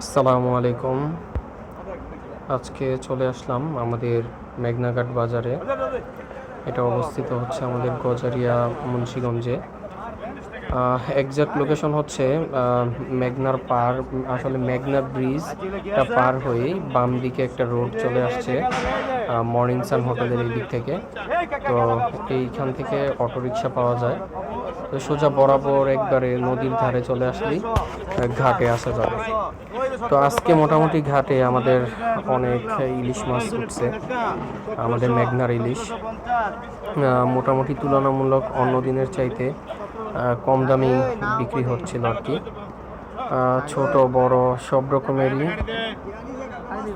আসসালামু আলাইকুম। আজকে চলে আসলাম আমাদের মেঘনাঘাট বাজারে। এটা অবস্থিত হচ্ছে আমাদের গজারিয়া মুন্সিগঞ্জে। একজ্যাক্ট লোকেশন হচ্ছে মেঘনার পার, আসলে মেঘনা ব্রিজটা পার হয়েই বাম দিকে একটা রোড চলে আসছে মর্নিং সান হোটেলের এই দিক থেকে। তো এইখান থেকে অটোরিকশা পাওয়া যায়। তো সোজা বরাবর একবারে নদীর ধারে চলে আসলেই ঘাটে আসা যাবে। তো আজকে মোটামুটি ঘাটে আমাদের অনেক ইলিশ মাছ উঠছে, আমাদের মেঘনার ইলিশ। মোটামুটি তুলনামূলক অন্য দিনের চাইতে কম দামি বিক্রি হচ্ছিল আর কি। ছোট, বড়, সব রকমেরই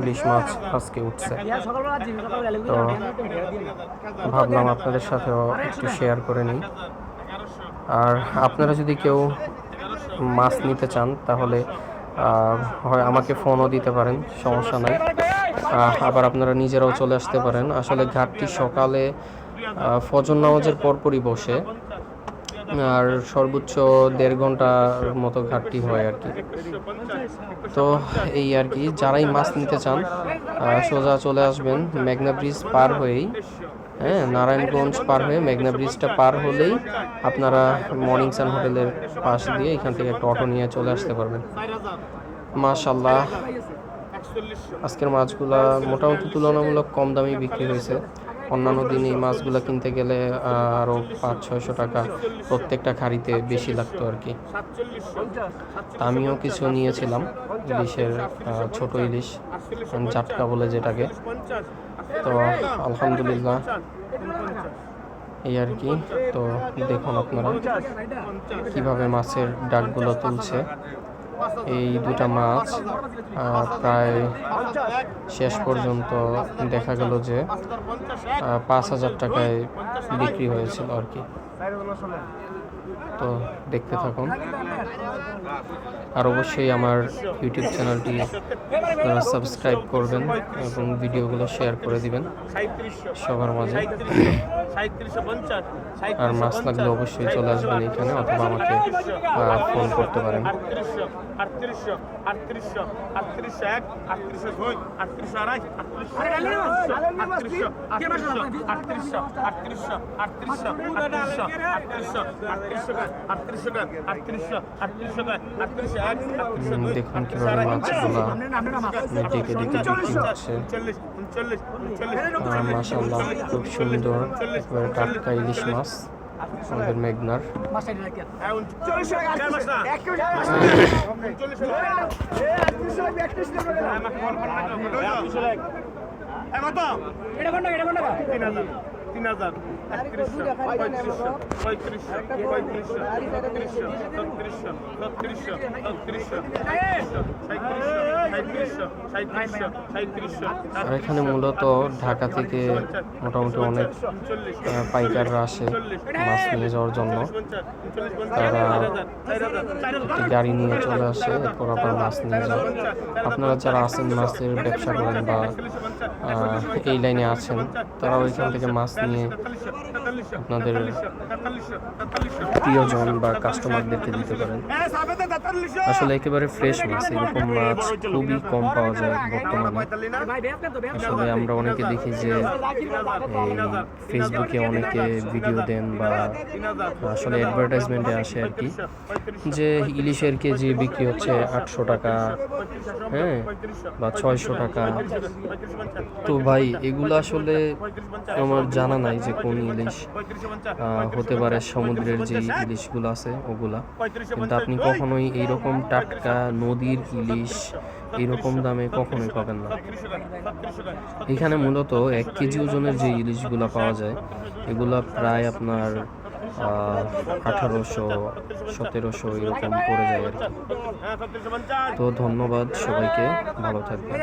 ইলিশ মাছ আজকে উঠছে। তো ভাবলাম আপনাদের সাথেও একটু শেয়ার করে নিই। আর আপনারা যদি কেউ মাছ নিতে চান, তাহলে হয় আমাকে ফোনও দিতে পারেন, সমস্যা নাই। আবার আপনারা নিজেরাও চলে আসতে পারেন। আসলে ঘাটটি সকালে ফজর নামাজের পরপরই বসে, আর সর্বোচ্চ দেড় ঘণ্টার মতো ঘাটটি হয় আর কি। তো এই আর কি, যারাই মাছ নিতে চান সোজা চলে আসবেন, মেঘনা ব্রিজ পার হয়েই। হ্যাঁ নারায়ণগঞ্জ পার হয়ে মেঘনা ব্রিজটা পার হলেই আপনারা মর্নিং সান হোটেলের পাশ দিয়ে এখান থেকে একটা অটো নিয়ে চলে আসতে পারবেন। মাশাল্লাহ আজকের মাছগুলা মোটামুটি তুলনামূলক কম দামে বিক্রি হয়েছে। অন্যান্য দিন এই মাছগুলো কিনতে গেলে আরও পাঁচ, ছয়শো টাকা প্রত্যেকটা খাড়িতে বেশি লাগতো আর কি। আমিও কিছু নিয়েছিলাম, ইলিশের ছোট ইলিশ, জাটকা বলে যেটাকে। তো আলহামদুলিল্লাহ। এই আর কি, তো দেখুন আপনারা কীভাবে মাছের ডাকগুলো তুলছে। এই দুটা মাছ প্রায় শেষ পর্যন্ত দেখা গেল যে পাঁচ হাজার টাকায় বিক্রি হয়েছিল আর কি। তো দেখতে থাকুন আর অবশ্যই আমার ইউটিউব চ্যানেলটি আপনারা সাবস্ক্রাইব করবেন এবং ভিডিওগুলো শেয়ার করে দিবেন সবার মাঝে আর মাছ লাগলে অবশ্যই চলে আসবেন এখানে অথবা আমাকে ফোন করতে পারেন আটত্রিশশো দেখুন কীভাবে মাছগুলো ডেকে ডেকে বিক্রি হচ্ছে মাসাল্লাহ খুব সুন্দর একবারে টাটকা ইলিশ মাছ আমাদের মেঘনার। এটা কত তিন হাজার। এখানে মূলত ঢাকা থেকে মোটামুটি অনেক পাইকাররা আসে মাছ নিয়ে যাওয়ার জন্য। তারা একটি গাড়ি নিয়ে চলে আসে, এরপর আবার মাছ নিয়ে যায় আপনারা যারা আছেন মাছের ব্যবসা করেন বা এই লাইনে আছেন। তারা এখান থেকে মাছ নিয়ে আপনাদের প্রিয়জন বা কাস্টমারদেরকে দিতে পারেন। আসলে একেবারে ফ্রেশ মাছ, এরকম মাছ খুবই কম পাওয়া যায় বর্তমানে। আসলে আমরা অনেকে দেখি যে ফেসবুকে অনেকে ভিডিও দেন বা, আসলে অ্যাডভার্টাইজমেন্টে আসে আর কি, যে ইলিশের কেজি বিক্রি হচ্ছে আটশো টাকা হ্যাঁ বা ছয়শো টাকা তো ভাই, এগুলো আসলে আমার জানা নাই যে কোন ইলিশ হতে পারে সমুদ্রের যে ইলিশগুলো আছে ওগুলা। কিন্তু আপনি কখনোই এইরকম টাটকা নদীর ইলিশ এরকম দামে কখনোই পাবেন না। এখানে মূলত এক কেজি ওজনের যে ইলিশগুলো পাওয়া যায়, এগুলো প্রায় আপনার আঠারোশো, সতেরোশো এরকম পড়ে যায় আর কি। তো ধন্যবাদ সবাইকে, ভালো থাকবেন।